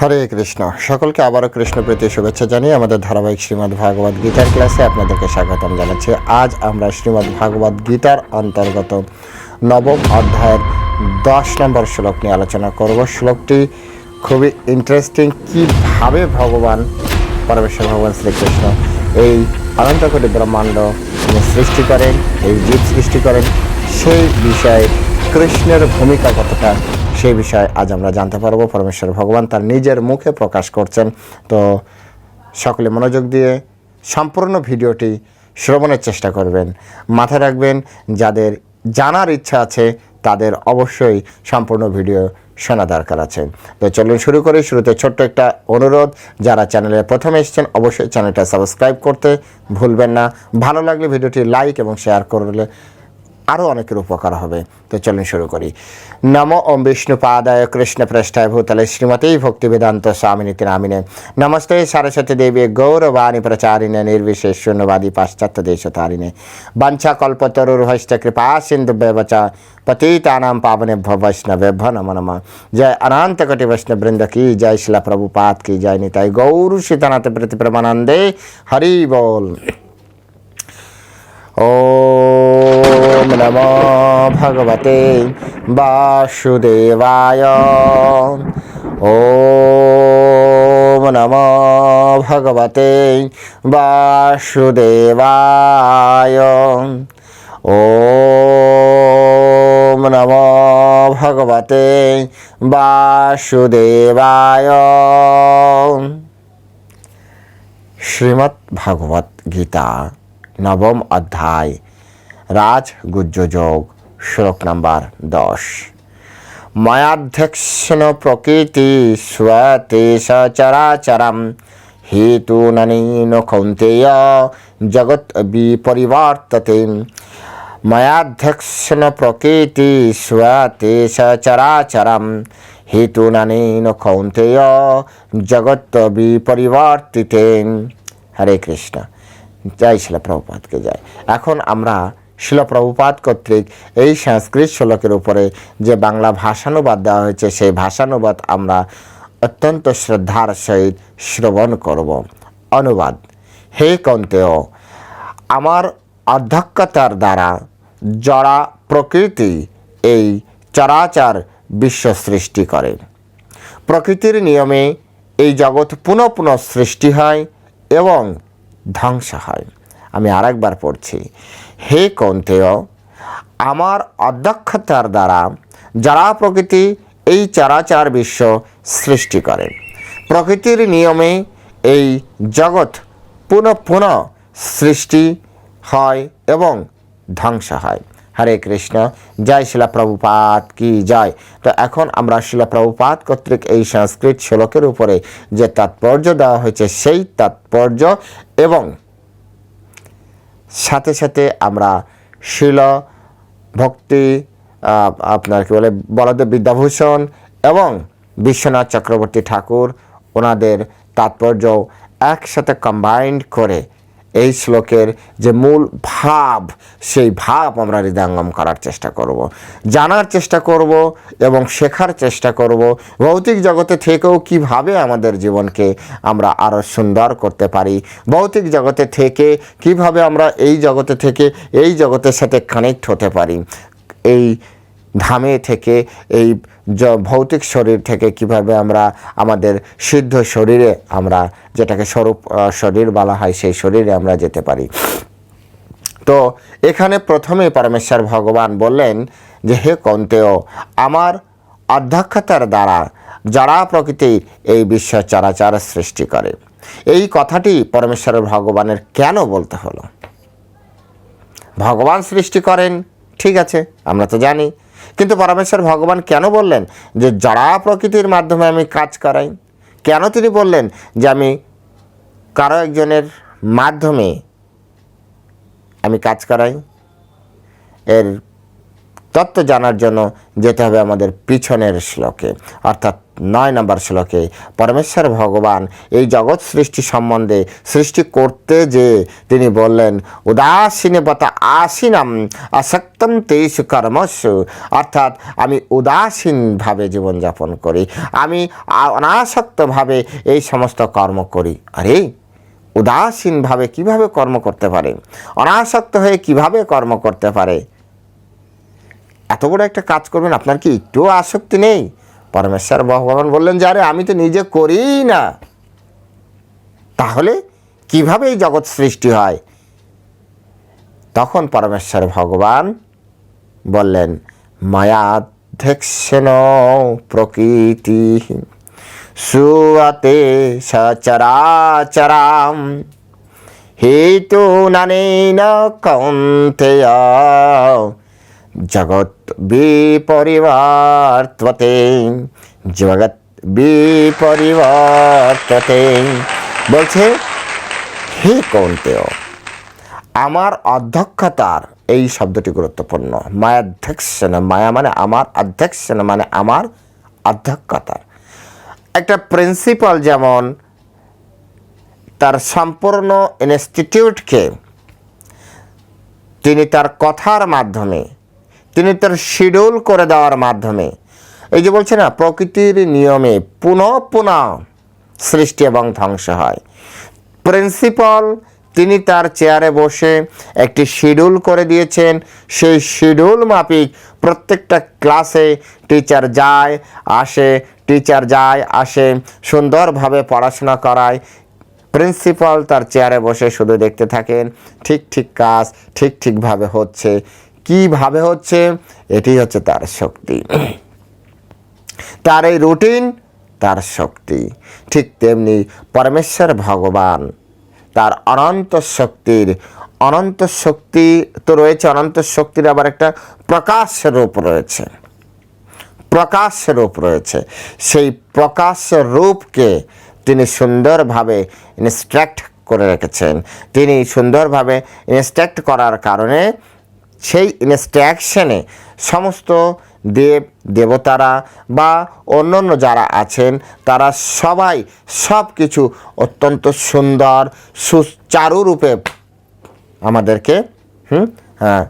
হরে কৃষ্ণ। সকলকে আবারও কৃষ্ণ প্রীতি শুভেচ্ছা জানিয়ে আমাদের ধারাবাহিক শ্রীমদ্ ভাগবত গীতার ক্লাসে আপনাদেরকে স্বাগতম জানাচ্ছি। আজ আমরা শ্রীমদ্ ভাগবত গীতার অন্তর্গত নবম অধ্যায়ের দশ নম্বর শ্লোক নিয়ে আলোচনা করব। শ্লোকটি খুবই ইন্টারেস্টিং কীভাবে ভগবান, পরমেশ্বর ভগবান শ্রীকৃষ্ণ এই অনন্তকোটি ব্রহ্মাণ্ড সৃষ্টি করেন, এই জীব সৃষ্টি করেন, সেই বিষয়ে কৃষ্ণের ভূমিকা কতটা সেই বিষয়ে আজ আমরা জানতে পারব। পরমেশ্বর ভগবান তার নিজের মুখে প্রকাশ করছেন। তো সকলে মনোযোগ দিয়ে সম্পূর্ণ ভিডিওটি শ্রবণের চেষ্টা করবেন। মাথায় রাখবেন, যাদের জানার ইচ্ছা আছে, তাদের অবশ্যই সম্পূর্ণ ভিডিও শোনা দরকার আছে। তো চলুন শুরু করি। শুরুতে ছোট্ট একটা অনুরোধ, যারা চ্যানেলে প্রথমে এসেছেন, অবশ্যই চ্যানেলটা সাবস্ক্রাইব করতে ভুলবেন না। ভালো লাগলে ভিডিওটি লাইক এবং শেয়ার করলে আরও অনেকের উপকার হবে। তো চলুন শুরু করি। নম ওম বিষ্ণু পাদায় কৃষ্ণ প্রেষ্ঠায় ভূতলে শ্রীমতী ভক্তি বেদান্ত স্বামিনীতি নামিনে। নমস্তে সরস্বতী দেবী গৌরবাণী প্রচারিণে নির্বিশেষ শূন্যবাদী পাশ্চাত্য দেশ তারিণে বাঞ্ছা কল্পতরুর হস্ত কৃপা সিন্ধু ব্যবচা পতিতানাম পাবনেভ্য বৈষ্ণবেভ্য নম নম। জয় অনন্ত কোটি বৈষ্ণববৃন্দ কি জয় শিলা প্রভুপাত কি জয় নিতাই গৌর সীতানাথ প্রতি প্রমানন্দে। হরি বল। ও ॐ नमो भगवते वासुदेवाय ॐ नमो भगवते वासुदेवाय ॐ नमो भगवते वासुदेवाय শ্রীমৎ ভাগবত গীতা নবম অধ্যায় রাজ গুজ্জযোগ, শ্লোক নাম্বার দশ। ময়াধ্যক্ষণ প্রকৃতি স্বতে সচরাচরম হেতুননীন কৌন্তেয় জগৎ বিপরিবর্ততে। ময়াধ্যক্ষণ প্রকৃতি স্বতে সচরাচরম হেতুননীন কৌন্তেয় জগৎ বিপরিবর্তিতে। হরে কৃষ্ণ। জয় শিলা প্রভুপাতকে জয়। এখন আমরা শিলা প্রভুপাত কর্তৃক এই সংস্কৃত শ্লোকের উপরে যে বাংলা ভাষানুবাদ দেওয়া হয়েছে, সেই ভাষানুবাদ আমরা অত্যন্ত শ্রদ্ধার সহিত শ্রবণ করব। অনুবাদ, হে কন্তেয় আমার অধ্যক্ষতার দ্বারা জড়া প্রকৃতি এই চরাচার বিশ্ব সৃষ্টি করে। প্রকৃতির নিয়মে এই জগৎ পুনঃ পুনঃ সৃষ্টি হয় এবং ধ্বংস হয়। আমি আরেকবার পড়ছি। হে কন্তেয় আমার অধ্যক্ষতার দ্বারা যারা প্রকৃতি এই চরাচার বিশ্ব সৃষ্টি করে, প্রকৃতির নিয়মে এই জগৎ পুনঃ পুনঃ সৃষ্টি হয় এবং ধ্বংস হয়। হরে কৃষ্ণ, জয় শিলা প্রভুপাত কি জয়? তো এখন আমরা শিলা প্রভুপাত কর্তৃক এই সংস্কৃত শ্লোকের উপরে যে তাৎপর্য দেওয়া হয়েছে, সেই তাৎপর্য এবং সাথে সাথে আমরা শিল, ভক্তি আপনার কি বলে, বলাদেব বিদ্যাভূষণ এবং বিশ্বনাথ চক্রবর্তী ঠাকুর, ওনাদের তাৎপর্য একসাথে কম্বাইন্ড করে এই শ্লোকের যে মূল ভাব, সেই ভাব আমরা হৃদয়ঙ্গম করার চেষ্টা করব। জানার চেষ্টা করব এবং শেখার চেষ্টা করব। ভৌতিক জগতে থেকেও কীভাবে আমাদের জীবনকে আমরা আরও সুন্দর করতে পারি? ভৌতিক জগতে থেকে কীভাবে আমরা এই জগতে থেকে এই জগতের সাথে কানেক্ট হতে পারি? এই ধামে থেকে, এই ভৌতিক শরীর থেকে কীভাবে আমরা, আমাদের সিদ্ধ শরীরে আমরা যেটাকে স্বরূপ শরীর বলা হয়, সেই শরীরে আমরা যেতে পারি। তো এখানে প্রথমে পরমেশ্বর ভগবান বললেন যে, হে কন্তেয় আমার অধ্যক্ষতার দ্বারা যারা প্রকৃতি এই বিশ্ব চরাচর সৃষ্টি করে। এই কথাটি পরমেশ্বর ভগবানের কেন বলতে হলো? ভগবান সৃষ্টি করেন, ঠিক আছে, আমরা তো জানি কিন্তু পরমেশ্বর ভগবান কেন বললেন যে যারা প্রকৃতির মাধ্যমে আমি কাজ করাই? কেন তিনি বললেন যে আমি কারও একজনের মাধ্যমে আমি কাজ করাই? এর তত্ত্ব জানার জন্য যেতে হবে আমাদের পিছনের শ্লোকে। অর্থাৎ নয় নম্বর শ্লোকে, পরমেশ্বর ভগবান এই জগৎ সৃষ্টি সম্বন্ধে সৃষ্টি করতে যে তিনি বললেন, উদাসীনে বতা আসীনাম আসক্তম তেইশু কর্মস্যু অর্থাৎ আমি উদাসীনভাবে জীবনযাপন করি। আমি অনাসক্তভাবে এই সমস্ত কর্ম করি। আরে, উদাসীনভাবে কীভাবে কর্ম করতে পারে? অনাসক্ত হয়ে কীভাবে কর্ম করতে পারে? এত বড় একটা কাজ করবেন, আপনার কি একটুও আসক্তি নেই? পরমেশ্বর ভগবান বললেন যে আরে আমি তো নিজে করি না। তাহলে কীভাবে এই জগৎ সৃষ্টি হয়? তখন পরমেশ্বর ভগবান বললেন মায়াধ্যক্ষেন প্রকৃতি সুয়াতে সচরাচরাম। হেতু নানেন কৌন্তেয়। জগৎ বিপরিবর্ততে জগৎ বিপরিবর্ততে। বলছে, হে কৌন্তেয়, আমার অধ্যক্ষতার এই শব্দটি গুরুত্বপূর্ণ। মায়াধ্যক্ষণ মায়া মানে আমার অধ্যক্ষণ মানে আমার অধ্যক্ষতার। একটা প্রিন্সিপাল যেমন তার সম্পূর্ণ ইনস্টিটিউটকে, তিনি তার কথার মাধ্যমে তিনি তার শিডিউল করে দেওয়ার মাধ্যমে এই যে বলছে না, প্রকৃতির নিয়মে পুনঃ পুনঃ সৃষ্টি এবং ধ্বংস হয়। প্রিন্সিপাল তিনি তার চেয়ারে বসে একটি শিডিউল করে দিয়েছেন। সেই শিডিউল মাফিক প্রত্যেকটা ক্লাসে টিচার যায়, আসে, টিচার যায়, আসে, সুন্দরভাবে পড়াশোনা করায়। প্রিন্সিপাল তার চেয়ারে বসে শুধু দেখতে থাকেন, ঠিক ঠিক কাজ, ঠিক ঠিকভাবে হচ্ছে। কীভাবে হচ্ছে? এটি হচ্ছে তার শক্তি। তার এই রুটিন, তার শক্তি। ঠিক তেমনি পরমেশ্বর ভগবান, তার অনন্ত শক্তির, অনন্ত শক্তি তো রয়েছে, অনন্ত শক্তির আবার একটা প্রকাশ রূপ রয়েছে। প্রকাশ রূপ রয়েছে। সেই প্রকাশ রূপকে তিনি সুন্দরভাবে ইনস্ট্রাক্ট করে রেখেছেন। তিনি সুন্দরভাবে ইনস্ট্রাক্ট করার কারণে সেই ইনস্ট্রাকশনে সমস্ত দেব, দেবতারা বা অন্য অন্য যারা আছেন, তারা সবাই সব কিছু অত্যন্ত সুন্দর সুচারুরূপে আমাদেরকে, হুম হ্যাঁ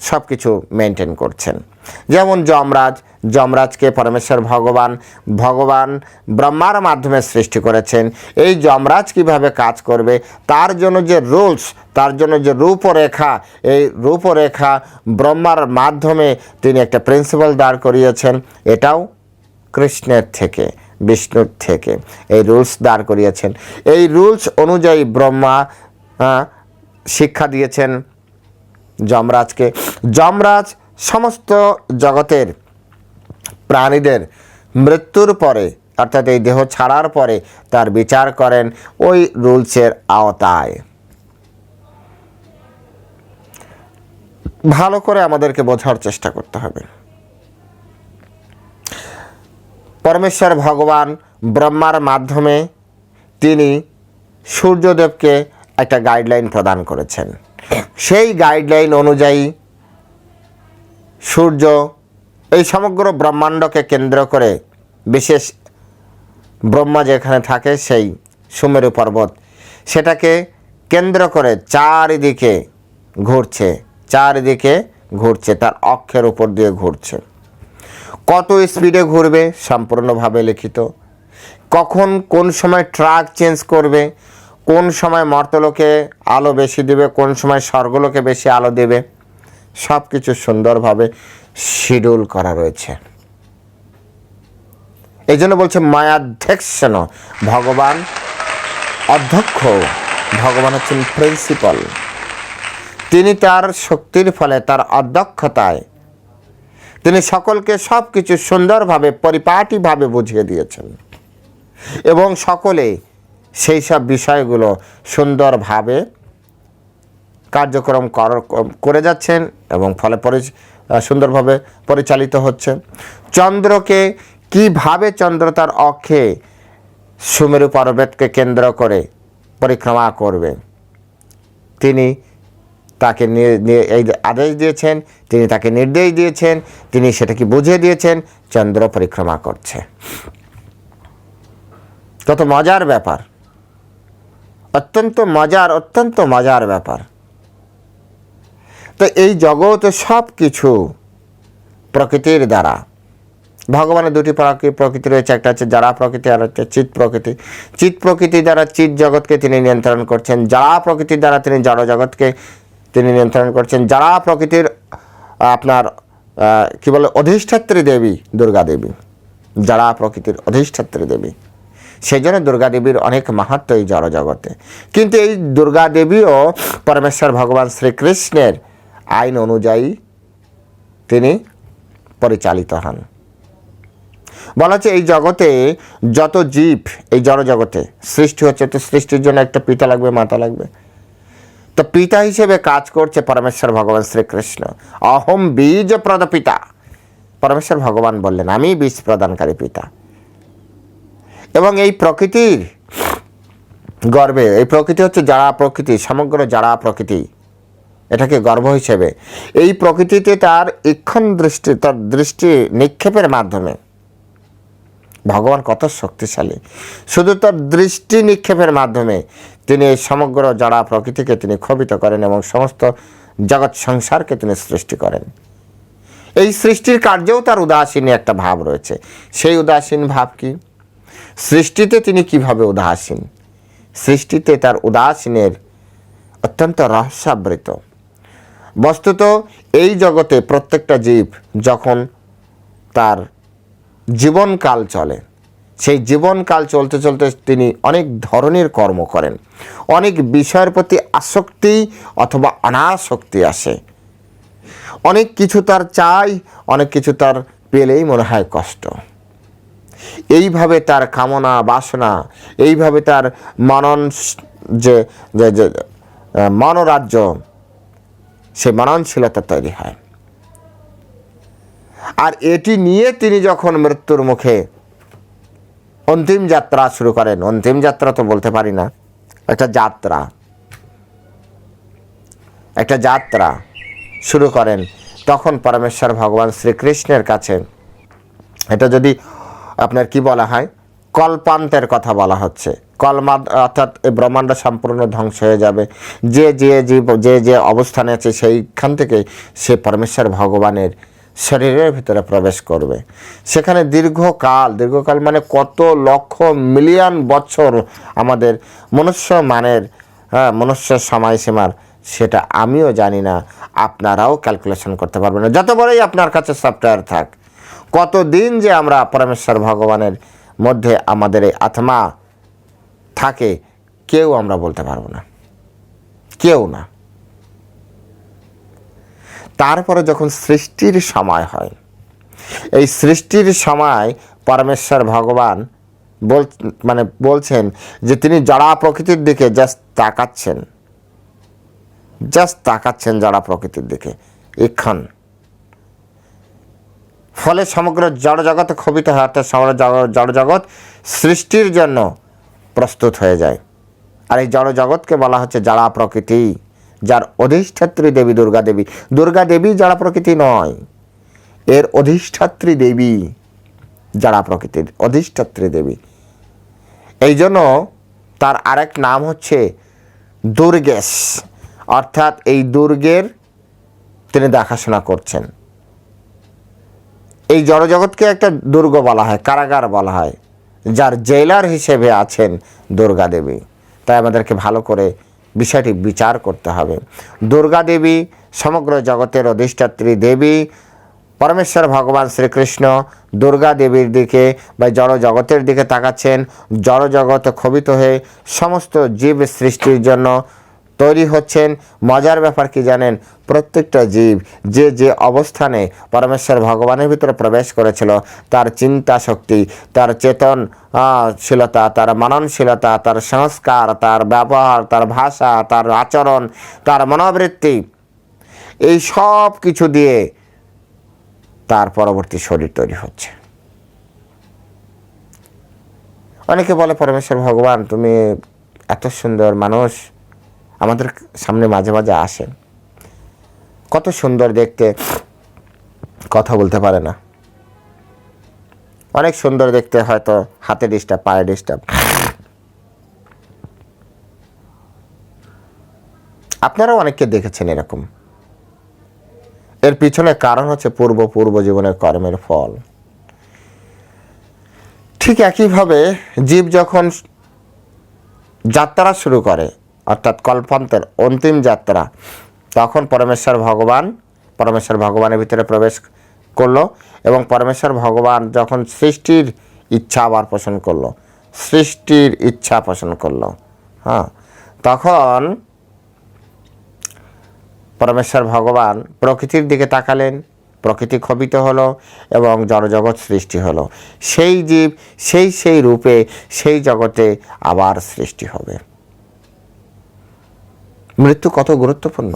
সব কিছু মেনটেন করছেন। যেমন যমরাজ, যমরাজকে পরমেশ্বর ভগবান ভগবান ব্রহ্মার মাধ্যমে সৃষ্টি করেছেন। এই যমরাজ কীভাবে কাজ করবে? তার জন্য যে রুলস, তার জন্য যে রূপরেখা, এই রূপরেখা ব্রহ্মার মাধ্যমে তিনি একটা প্রিন্সিপাল দাঁড় করিয়েছেন। এটাও কৃষ্ণের থেকে, বিষ্ণুর থেকে এই রুলস দাঁড় করিয়েছেন। এই রুলস অনুযায়ী ব্রহ্মা শিক্ষা দিয়েছেন যমরাজকে। যমরাজ সমস্ত জগতের প্রাণীদের মৃত্যুর পরে, অর্থাৎ এই দেহ ছাড়ার পরে তার বিচার করেন ওই রুলসের আওতায়। ভালো করে আমাদেরকে বোঝার চেষ্টা করতে হবে। পরমেশ্বর ভগবান ব্রহ্মার মাধ্যমে তিনি সূর্যদেবকে একটা গাইডলাইন প্রদান করেছেন। সেই গাইডলাইন অনুযায়ী সূর্য এই সমগ্র ব্রহ্মাণ্ডকে কেন্দ্র করে বিশেষ ব্রহ্মা যেখানে থাকে সেই সুমেরু পর্বত, সেটাকে কেন্দ্র করে চারিদিকে ঘুরছে চারিদিকে ঘুরছে, তার অক্ষের উপর দিয়ে ঘুরছে। কত স্পিডে ঘুরবে সম্পূর্ণভাবে লিখিত। কখন, কোন সময় ট্রাক চেঞ্জ করবে, কোন সময় মর্তলোকে আলো বেশি দেবে, কোন সময় স্বর্গলোকে বেশি আলো দেবে সব কিছু সুন্দরভাবে শিডিউল করা রয়েছে। এই জন্য বলছে মায়াধ্যক্ষণ ভগবান অধ্যক্ষ, ভগবান হচ্ছেন প্রিন্সিপাল তিনি তার শক্তির ফলে, তার অধ্যক্ষতায় তিনি সকলকে সব কিছু সুন্দরভাবে, পরিপাটিভাবে বুঝিয়ে দিয়েছেন। এবং সকলে সেই সব বিষয়গুলো সুন্দরভাবে কার্যক্রম কর- যাচ্ছেন এবং ফলে পরি সুন্দরভাবে পরিচালিত হচ্ছে। চন্দ্রকে কীভাবে চন্দ্র তার অক্ষে সুমেরু পর্বতকে কেন্দ্র করে পরিক্রমা করবে? তিনি তাকে এই আদেশ দিয়েছেন, তিনি তাকে নির্দেশ দিয়েছেন, তিনি সেটাকে বুঝিয়ে দিয়েছেন, চন্দ্র পরিক্রমা করছে। কত মজার ব্যাপার। অত্যন্ত মজার অত্যন্ত মজার ব্যাপার। তো এই জগৎ সব কিছু প্রকৃতির দ্বারা। ভগবানের দুটি প্রকৃ- প্রকৃতি রয়েছে, একটা হচ্ছে যারা প্রকৃতি আর হচ্ছে চিৎ প্রকৃতি। চিৎ প্রকৃতি দ্বারা চিৎ জগৎকে তিনি নিয়ন্ত্রণ করছেন যারা প্রকৃতির দ্বারা তিনি জড় জগৎকে তিনি নিয়ন্ত্রণ করছেন। যারা প্রকৃতির, আপনার কি বলে, অধিষ্ঠাত্রী দেবী দুর্গা দেবী। যারা প্রকৃতির অধিষ্ঠাত্রী দেবী। সেই জন্য দুর্গা দেবীর অনেক মাহাত্ম এই জড় জগতে। কিন্তু এই দুর্গা দেবীও পরমেশ্বর ভগবান শ্রীকৃষ্ণের আইন অনুযায়ী তিনি পরিচালিত হন। বলা হচ্ছে এই জগতে যত জীব এই জড় জগতে সৃষ্টি হচ্ছে, তো সৃষ্টির জন্য একটা পিতা লাগবে, মাতা লাগবে। তো পিতা হিসেবে কাজ করছে পরমেশ্বর ভগবান শ্রীকৃষ্ণ। অহম বীজ প্রদ পিতা। পরমেশ্বর ভগবান বললেন, আমি বীজ প্রদানকারী পিতা। এবং এই প্রকৃতির গর্বে, এই প্রকৃতি হচ্ছে যারা প্রকৃতি, সমগ্র যারা প্রকৃতি এটাকে গর্ব হিসেবে। এই প্রকৃতিতে তার ইক্ষণ দৃষ্টি, তার দৃষ্টি নিক্ষেপের মাধ্যমে। ভগবান কত শক্তিশালী। শুধু তার দৃষ্টি নিক্ষেপের মাধ্যমে তিনি সমগ্র জড়া প্রকৃতিকে তিনি ক্ষোভিত করেন এবং সমস্ত জগৎ সংসারকে তিনি সৃষ্টি করেন। এই সৃষ্টির কার্যেও তার উদাসীন একটা ভাব রয়েছে। সেই উদাসীন ভাব কি? সৃষ্টিতে তিনি কীভাবে উদাসীন? সৃষ্টিতে তার উদাসীনের অত্যন্ত রহস্যাবৃত। বস্তুত এই জগতে প্রত্যেকটা জীব যখন তার জীবনকাল চলে, সেই জীবনকাল চলতে চলতে তিনি অনেক ধরনের কর্ম করেন। অনেক বিষয়ের প্রতি আসক্তি অথবা অনাসক্তি আসে। অনেক কিছু তার চাই, অনেক কিছু তার পেলেই মনে হয় কষ্ট। এইভাবে তার কামনা, বাসনা, এইভাবে তার মনন যে মনোরাজ্য সে মননশীলতা তৈরি হয়। আর এটি নিয়ে তিনি যখন মৃত্যুর মুখে অন্তিম যাত্রা শুরু করেন, অন্তিম যাত্রা তো বলতে পারি না, একটা যাত্রা। একটা যাত্রা শুরু করেন, তখন পরমেশ্বর ভগবান শ্রীকৃষ্ণের কাছে। এটা যদি আপনার কি বলা হয়? কল্পান্তের কথা বলা হচ্ছে। কলমা অর্থাৎ এই ব্রহ্মাণ্ড সম্পূর্ণ ধ্বংস হয়ে যাবে। যে যে জীব, যে যে অবস্থানে আছে, সেইখান থেকে সে পরমেশ্বর ভগবানের শরীরের ভিতরে প্রবেশ করবে। সেখানে দীর্ঘকাল দীর্ঘকাল মানে কত লক্ষ মিলিয়ন বছর আমাদের মনুষ্য মানের হ্যাঁ মনুষ্য সময়সীমার, সেটা আমিও জানি না। আপনারাও ক্যালকুলেশন করতে পারবেন না। যত বড়ই আপনার কাছে সফটওয়্যার থাক কত দিন যে আমরা পরমেশ্বর ভগবানের মধ্যে আমাদের এই আত্মা থাকে, কেউ আমরা বলতে পারব না। কেউ না। তারপরে যখন সৃষ্টির সময় হয়, এই সৃষ্টির সময় পরমেশ্বর ভগবান বল মানে বলছেন যে তিনি জড়া প্রকৃতির দিকে জাস্ট তাকাচ্ছেন জাস্ট তাকাচ্ছেন জড়া প্রকৃতির দিকে, এক্ষণ। ফলে সমগ্র জড়জগৎ ক্ষোভিত হয় অর্থাৎ সমগ্র জগ- জড়জগৎ সৃষ্টির জন্য প্রস্তুত হয়ে যায়। আর এই জড়জগৎকে বলা হচ্ছে যারা প্রকৃতি, যার অধিষ্ঠাত্রী দেবী দুর্গা দেবী। দুর্গা দেবী যারা প্রকৃতি নয়, এর অধিষ্ঠাত্রী দেবী যারা প্রকৃতির অধিষ্ঠাত্রী দেবী। এই জন্য তার আরেক নাম হচ্ছে দুর্গেশ। অর্থাৎ এই দুর্গের তিনি দেখাশোনা করছেন। এই জড়জগৎকে একটা দুর্গ বলা হয়, কারাগার বলা হয়, যার জেলার হিসেবে আছেন দুর্গা দেবী তাই আমাদেরকে ভালো করে বিষয়টি বিচার করতে হবে। দুর্গা দেবী সমগ্র জগতের অধিষ্ঠাত্রী দেবী, পরমেশ্বর ভগবান শ্রীকৃষ্ণ দুর্গা দেবীর দিকে বা জড় জগতের দিকে তাকাচ্ছেন। জড় জগৎ ক্ষোভিত হয়ে সমস্ত জীব সৃষ্টির জন্য তৈরি হচ্ছেন। মজার ব্যাপার কি জানেন? প্রত্যেকটা জীব যে যে অবস্থানে পরমেশ্বর ভগবানের ভিতরে প্রবেশ করেছিল, তার চিন্তা শক্তি, তার চেতন শীলতা, তার মননশীলতা, তার সংস্কার, তার ব্যবহার, তার ভাষা, তার আচরণ, তার মনোবৃত্তি, এই সব কিছু দিয়ে তার পরবর্তী শরীর তৈরি হচ্ছে। অনেকে বলে, পরমেশ্বর ভগবান, তুমি এত সুন্দর মানুষ আমাদের সামনে মাঝে মাঝে আসেন। কত সুন্দর দেখতে। কথা বলতে পারে না। অনেক সুন্দর দেখতে হয়তো হাতে ডিস্টার্ব, পায়ে ডিস্টার্ব। আপনারাও অনেককে দেখেছেন এরকম। এর পিছনে কারণ হচ্ছে পূর্ব পূর্ব জীবনের কর্মের ফল। ঠিক একইভাবে জীব যখন যাত্রা শুরু করে অর্থাৎ কল্পান্তের, অন্তিম যাত্রা। তখন পরমেশ্বর ভগবান, পরমেশ্বর ভগবানের ভিতরে প্রবেশ করল এবং পরমেশ্বর ভগবান যখন সৃষ্টির ইচ্ছা আবার পোষণ করল, সৃষ্টির ইচ্ছা পোষণ করল হ্যাঁ তখন পরমেশ্বর ভগবান প্রকৃতির দিকে তাকালেন, প্রকৃতি ক্ষোভিত হলো এবং জড়জগৎ সৃষ্টি হলো। সেই জীব, সেই সেই রূপে সেই জগতে আবার সৃষ্টি হবে। মৃত্যু কত গুরুত্বপূর্ণ?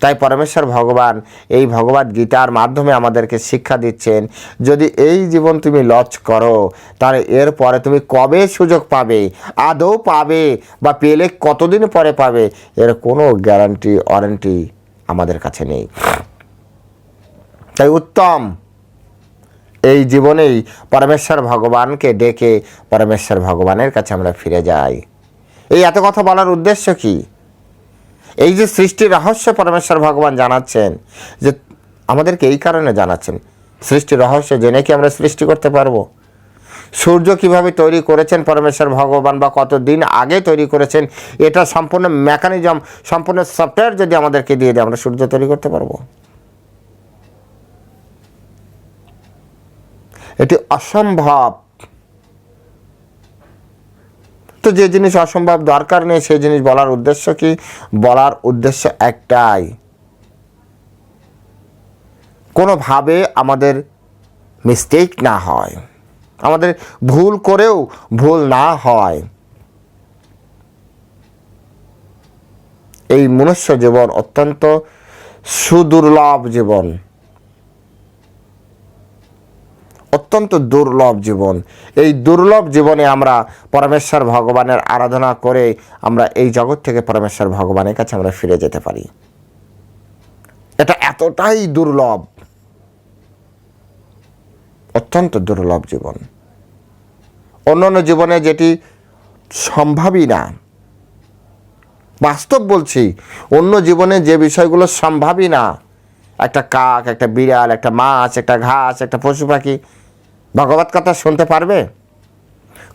তাই পরমেশ্বর ভগবান এই ভগবত গীতার মাধ্যমে আমাদেরকে শিক্ষা দিচ্ছেন, যদি এই জীবন তুমি লজ করো, তাহলে এরপরে তুমি কবে সুযোগ পাবে? আদৌ পাবে বা পেলে কতদিন পরে পাবে? এর কোনো গ্যারান্টি ওয়ারেন্টি আমাদের কাছে নেই। তাই উত্তম, এই জীবনেই পরমেশ্বর ভগবানকে ডেকে পরমেশ্বর ভগবানের কাছে আমরা ফিরে যাই। এই এত কথা বলার উদ্দেশ্য কি? এই যে সৃষ্টির রহস্য পরমেশ্বর ভগবান জানাচ্ছেন, যে আমাদেরকে এই কারণে জানাচ্ছেন সৃষ্টির রহস্য জেনে কি আমরা সৃষ্টি করতে পারব? সূর্য কীভাবে তৈরি করেছেন পরমেশ্বর ভগবান বা কতদিন আগে তৈরি করেছেন, এটা সম্পূর্ণ মেকানিজম সম্পূর্ণ সফটওয়্যার যদি আমাদেরকে দিয়ে দেয়, আমরা সূর্য তৈরি করতে পারব? এটি অসম্ভব। তো যে জিনিস অসম্ভব দরকার নেই, সেই জিনিস বলার উদ্দেশ্য কি? বলার উদ্দেশ্য একটাই। কোনোভাবে আমাদের মিস্টেক না হয়। আমাদের ভুল করেও ভুল না হয়। এই মনুষ্য জীবন অত্যন্ত সুদুর্লভ জীবন। অত্যন্ত দুর্লভ জীবন। এই দুর্লভ জীবনে আমরা পরমেশ্বর ভগবানের আরাধনা করে আমরা এই জগৎ থেকে পরমেশ্বর ভগবানের কাছে আমরা ফিরে যেতে পারি। এটা এতটাই দুর্লভ। অত্যন্ত দুর্লভ জীবন। অন্যান্য জীবনে যেটি সম্ভবই না। বাস্তব বলছি, অন্য জীবনে যে বিষয়গুলো সম্ভবই না। একটা কাক, একটা বিড়াল, একটা মাছ, একটা ঘাস, একটা পশু পাখি ভগবত কথা শুনতে পারবে?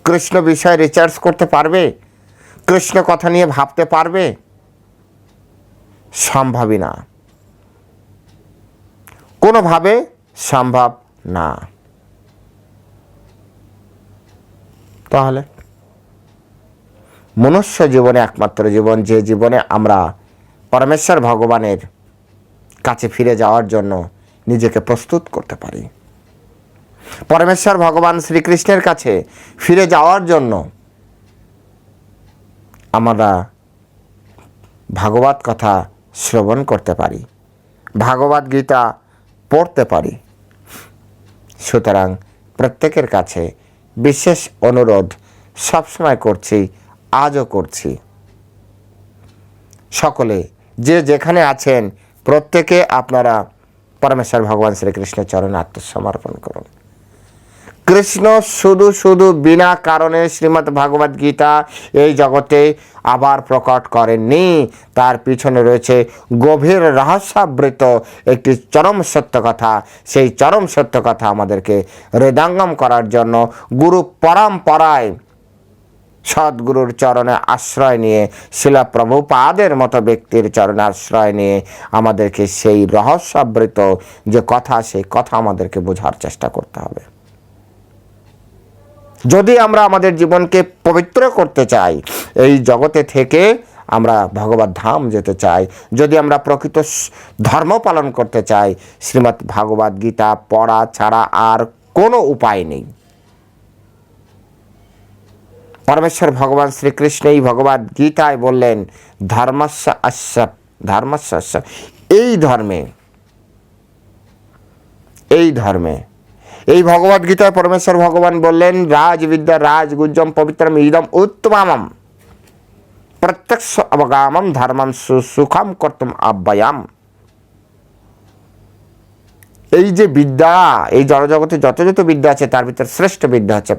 কৃষ্ণ বিষয়ে রিচার্জ করতে পারবে? কৃষ্ণ কথা নিয়ে ভাবতে পারবে? সম্ভবই না। কোনোভাবে সম্ভব না। তাহলে মনুষ্য জীবনে একমাত্র জীবন, যে জীবনে আমরা পরমেশ্বর ভগবানের কাছে ফিরে যাওয়ার জন্য নিজেকে প্রস্তুত করতে পারি। পরমেশ্বর ভগবান শ্রীকৃষ্ণের কাছে ফিরে যাওয়ার জন্য আমরা ভাগবত কথা শ্রবণ করতে পারি, ভাগবত গীতা পড়তে পারি। সুতরাং প্রত্যেকের কাছে বিশেষ অনুরোধ সবসময় করছি, আজও করছি। সকলে, যে যেখানে আছেন, প্রত্যেকে আপনারা পরমেশ্বর ভগবান শ্রীকৃষ্ণের চরণে আত্মসমর্পণ করুন। কৃষ্ণ শুধু শুধু বিনা কারণে শ্রীমদ্ ভাগবত গীতা এই জগতে আবার প্রকট করেননি। তার পিছনে রয়েছে গভীর রহস্যাবৃত একটি চরম সত্য কথা। সেই চরম সত্য কথা আমাদেরকে হৃদাঙ্গম করার জন্য গুরু পরম্পরায় সদ্গুরুর চরণে আশ্রয় নিয়ে শিলা প্রভুপাদের মতো ব্যক্তির চরণে আশ্রয় নিয়ে আমাদেরকে সেই রহস্যাবৃত যে কথা, সেই কথা আমাদেরকে বোঝার চেষ্টা করতে হবে। যদি আমরা আমাদের জীবনকে পবিত্র করতে চাই, এই জগতে থেকে আমরা ভগবত ধাম যেতে চাই। যদি আমরা প্রকৃত ধর্ম পালন করতে চাই শ্রীমৎ ভাগবত গীতা পড়া ছাড়া আর কোনো উপায় নেই। পরমেশ্বর ভগবান শ্রীকৃষ্ণ এই ভগবত গীতায় বললেন, ধর্মস্য অস্য ধর্মস্য এই ধর্মে এই ধর্মে এই ভগবত গীতায় পরমেশ্বর ভগবান বললেন, রাজবিদ্যা, রাজগুজ্জম, পবিত্রম, ইদম, উত্তমামম। প্রত্যক্ষ অবগামম, ধর্মম সু- সুখম কর্তুম আব্যয়াম এই যে বিদ্যা, এই জড়জগতে যত যত বিদ্যা আছে, তার ভিতর শ্রেষ্ঠ বিদ্যা হচ্ছে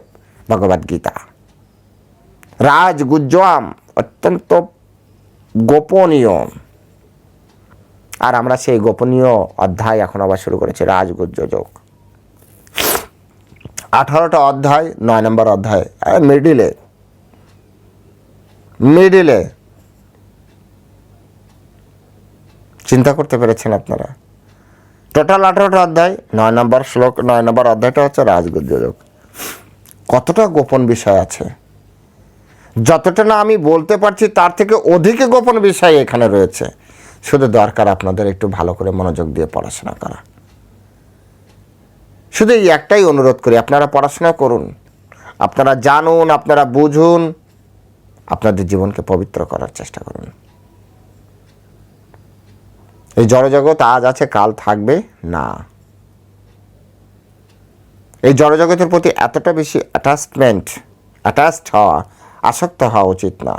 ভগবদ গীতা। রাজগুজ্জম অত্যন্ত গোপনীয়। আর আমরা সেই গোপনীয় অধ্যায় এখন আবার শুরু করেছি, রাজগুজ্জ যোগ। আঠারোটা অধ্যায়, নয় নম্বর অধ্যায় মিডিলে মিডিলে চিন্তা করতে পেরেছেন আপনারা? টোটাল আঠারোটা অধ্যায়, নয় নম্বর শ্লোক, নয় নম্বর অধ্যায়টা হচ্ছে রাজগুজ্জ যোগ কতটা গোপন বিষয় আছে? যতটা না আমি বলতে পারছি, তার থেকে অধিক গোপন বিষয় এখানে রয়েছে। শুধু দরকার আপনাদের একটু ভালো করে মনোযোগ দিয়ে পড়াশোনা করা। শুধু এই একটাই অনুরোধ করি, আপনারা পড়াশোনা করুন, আপনারা জানুন, আপনারা বুঝুন, আপনাদের জীবনকে পবিত্র করার চেষ্টা করুন। এই জড়জগৎ আজ আছে, কাল থাকবে না। এই জড়জগতের প্রতি এতটা বেশি অ্যাটাচমেন্ট অ্যাটাচড হওয়া, আসক্ত হওয়া উচিত না।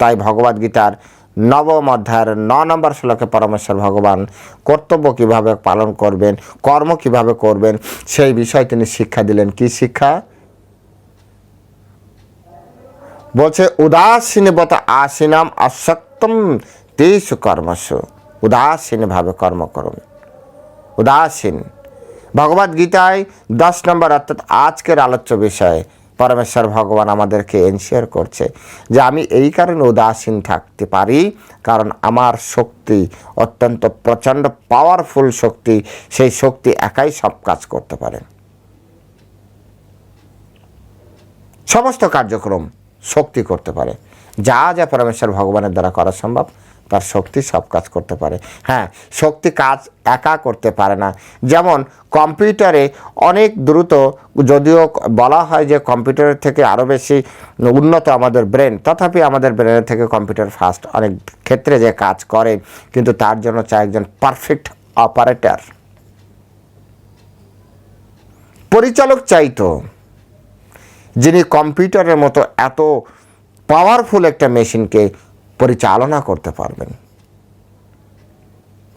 তাই ভগবদ গীতার নবম অধ্যায়ের ন নম্বর শ্লোকে পরমেশ্বর ভগবান কর্তব্য কীভাবে পালন করবেন, কর্ম কীভাবে করবেন, সেই বিষয় তিনি শিক্ষা দিলেন। কি শিক্ষা? বলছে, উদাসীনবত আসিনাম আসক্তম তেসু কর্মসু। উদাসীনভাবে কর্ম করুন। উদাসীন। ভগবদ্গীতায় দশ নম্বর অর্থাৎ আজকের আলোচ্য বিষয় পরমেশ্বর ভগবান আমাদেরকে এনশিওর করছে যে আমি এই কারণে উদাসীন থাকতে পারি, কারণ আমার শক্তি অত্যন্ত প্রচণ্ড পাওয়ারফুল শক্তি, সেই শক্তি একাই সব কাজ করতে পারে। সমস্ত কার্যক্রম শক্তি করতে পারে। যা যা পরমেশ্বর ভগবানের দ্বারা করা সম্ভব তার শক্তি সব কাজ করতে পারে। হ্যাঁ শক্তি কাজ একা করতে পারে না। যেমন কম্পিউটারে অনেক দ্রুত, যদিও বলা হয় যে কম্পিউটারের থেকে আরও বেশি উন্নত আমাদের ব্রেন, তথাপি আমাদের ব্রেনের থেকে কম্পিউটার ফাস্ট অনেক ক্ষেত্রে যে কাজ করে, কিন্তু তার জন্য চাই একজন পারফেক্ট অপারেটর। পরিচালক চাইতো যিনি কম্পিউটারের মতো এত পাওয়ারফুল একটা মেশিনকে পরিচালনা করতে পারবেন।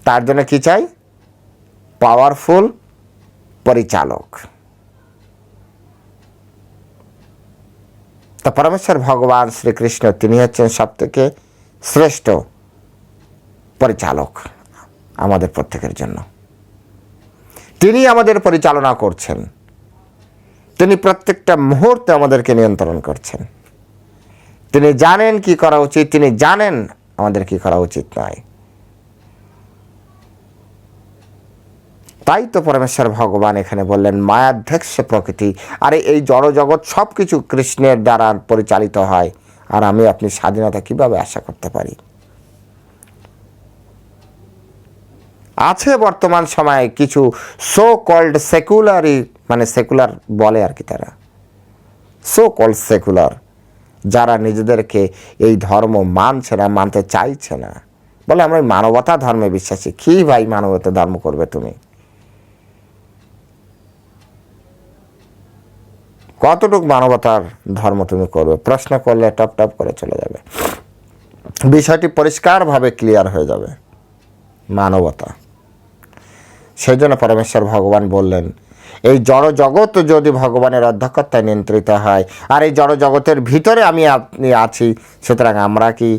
তার জন্য কি চাই? পাওয়ারফুল পরিচালক। তা পরমেশ্বর ভগবান শ্রীকৃষ্ণ, তিনি হচ্ছেন সব থেকে শ্রেষ্ঠ পরিচালক আমাদের প্রত্যেকের জন্য। তিনি আমাদের পরিচালনা করছেন। তিনি প্রত্যেকটা মুহূর্তে আমাদেরকে নিয়ন্ত্রণ করছেন। তিনি জানেন কি করা উচিত, তিনি জানেন আমাদের কি করা উচিত নয়। তাই তো পরমেশ্বর ভগবান এখানে বললেন, মায়াধ্যক্ষ প্রকৃতি। আরে এই জড়জগৎ সব কিছু কৃষ্ণের দ্বারা পরিচালিত হয়, আর আমি আপনি স্বাধীনতা কীভাবে আশা করতে পারি? আছে বর্তমান সময়ে কিছু সো কল্ড সেকুলারি মানে সেকুলার বলে আর কি তারা। সো কল্ড সেকুলার যারা নিজেদেরকে এই ধর্ম মানছে না, মানতে চাইছে না। বলে আমরা মানবতা ধর্মে বিশ্বাসী। কি ভাই মানবতা ধর্ম করবে তুমি? কতটুকু মানবতার ধর্ম তুমি করবে? প্রশ্ন করলে টপ টপ করে চলে যাবে। বিষয়টি পরিষ্কারভাবে ক্লিয়ার হয়ে যাবে। মানবতা। সেই জন্য পরমেশ্বর ভগবান বললেন এই জড় জগৎ যদি ভগবানের অধ্যক্ষতায় নিয়ন্ত্রিত হয়, আর এই জড় জগতের ভিতরে আমি আপনি আছি, সুতরাং আমরা কি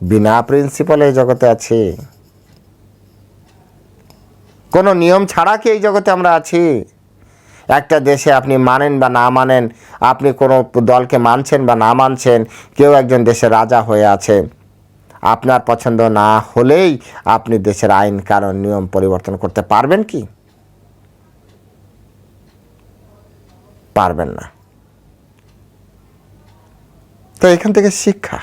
বিনা প্রিন্সিপালে এই জগতে আছি? কোনো নিয়ম ছাড়া কি এই জগতে আমরা আছি? একটা দেশে আপনি মানেন বা না মানেন, আপনি কোনো দলকে মানছেন বা না মানছেন, কেউ একজন দেশের রাজা হয়ে আছে। আপনার পছন্দ না হলেই আপনি দেশের আইন, কানুন, নিয়ম পরিবর্তন করতে পারবেন কি? পারবেন না। তো এখান থেকে শিক্ষা।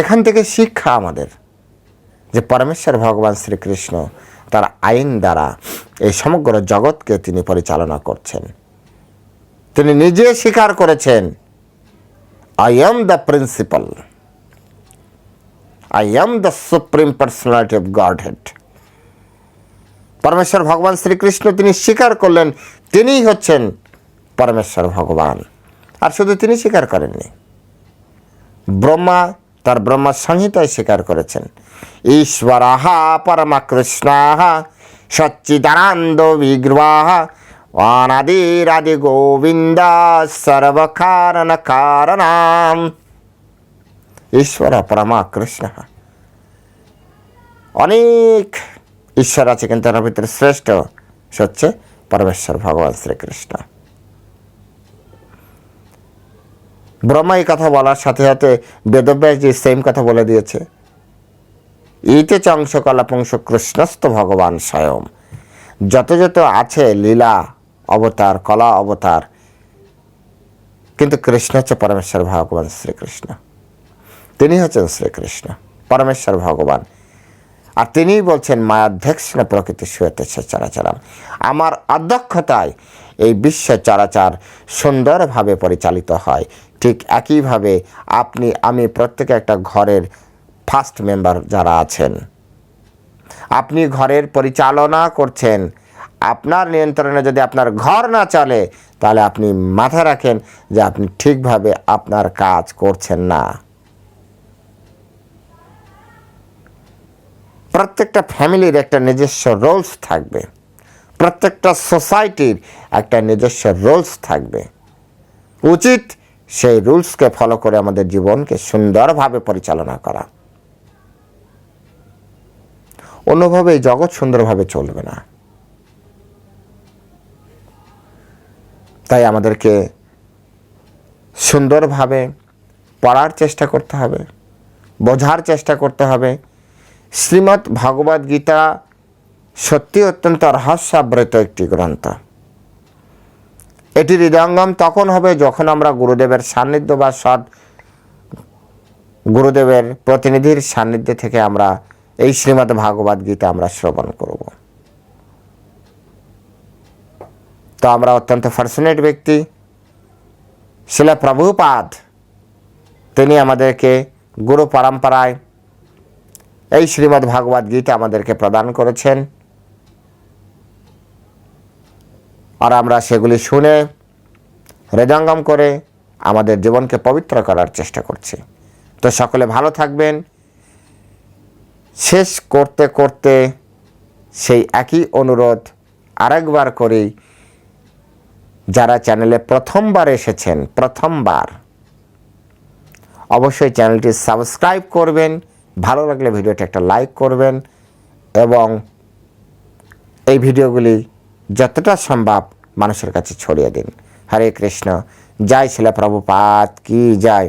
এখান থেকে শিক্ষা আমাদের যে পরমেশ্বর ভগবান শ্রীকৃষ্ণ তার আইন দ্বারা এই সমগ্র জগৎকে তিনি পরিচালনা করছেন। তিনি নিজে স্বীকার করেছেন I am the principal I am the supreme personality of Godhead পরমেশ্বর ভগবান শ্রীকৃষ্ণ তিনি স্বীকার করলেন, তিনিই হচ্ছেন পরমেশ্বর ভগবান। আর শুধু তিনি স্বীকার করেননি, ব্রহ্মা তার ব্রহ্মা সংহিতায় স্বীকার করেছেন। ঈশ্বর ঈশ্বরাহা পরমাকৃষ্ণাহা সচ্চিদানন্দ বিগ্রহা অনাদিরাদি গোবিন্দ সর্বকারণ কারণাম ঈশ্বর পরমা কৃষ্ণ অনেক ঈশ্বর আছে, কিন্তু তার ভিতরে শ্রেষ্ঠ হচ্ছে পরমেশ্বর, ভগবান শ্রীকৃষ্ণ। ব্রহ্মা এই কথা বলার সাথে সাথে বেদব্যাস যে সেম কথা বলে দিয়েছে, ইতে চংশ কলাপংশ কৃষ্ণস্থ ভগবান স্বয়ং। যত যত আছে লীলা, অবতার, কলা, অবতার, কিন্তু কৃষ্ণ হচ্ছে পরমেশ্বর, ভগবান শ্রীকৃষ্ণ। তিনি হচ্ছেন শ্রীকৃষ্ণ, পরমেশ্বর, ভগবান আর তিনিই বলছেন মায়াধ্যক্ষ প্রকৃতি শুয়েতেছে চরাচরাম আমার অধ্যক্ষতায় এই বিশ্ব চরাচর সুন্দরভাবে পরিচালিত হয়। ঠিক একইভাবে আপনি, আমি প্রত্যেকে একটা ঘরের ফার্স্ট মেম্বার যারা আছেন, আপনি ঘরের পরিচালনা করছেন, আপনার নিয়ন্ত্রণে যদি আপনার ঘর না চলে, তাহলে আপনি মাথায় রাখেন যে আপনি ঠিকভাবে আপনার কাজ করছেন না। প্রত্যেকটা ফ্যামিলির একটা নিজস্ব রোলস থাকবে। প্রত্যেকটা সোসাইটির একটা নিজস্ব রোলস থাকবে। উচিত সেই রুলসকে ফলো করে আমাদের জীবনকে সুন্দরভাবে পরিচালনা করা। অন্যভাবে এই জগৎ সুন্দরভাবে চলবে না। তাই আমাদেরকে সুন্দরভাবে পড়ার চেষ্টা করতে হবে, বোঝার চেষ্টা করতে হবে শ্রীমৎ ভগবদ গীতা সত্যি অত্যন্ত রহস্যাবৃত একটি গ্রন্থ। এটি হৃদয়ঙ্গম তখন হবে যখন আমরা গুরুদেবের সান্নিধ্য বা সৎ গুরুদেবের প্রতিনিধির সান্নিধ্যে থেকে আমরা এই শ্রীমৎ ভাগবত গীতা আমরা শ্রবণ করব। তো আমরা অত্যন্ত ফর্চুনেট ব্যক্তি। শিলা প্রভুপাদ, তিনি আমাদেরকে গুরু পরম্পরায় এই শ্রীমৎ ভাগবত গীতা আমাদেরকে প্রদান করেছেন। আর আমরা সেগুলি শুনে হৃদয়ঙ্গম করে আমাদের জীবনকে পবিত্র করার চেষ্টা করছি। তো সকলে ভালো থাকবেন। শেষ করতে করতে সেই একই অনুরোধ আরেকবার করি। যারা চ্যানেলে প্রথমবার এসেছেন, প্রথমবার, অবশ্যই চ্যানেলটি সাবস্ক্রাইব করবেন। ভালো লাগলে ভিডিওটি একটা লাইক করবেন এবং এই ভিডিওগুলি যতটা সম্ভব মানুষের কাছে ছড়িয়ে দিন। হরে কৃষ্ণ। জয় শিলা প্রভুপাত কি জয়।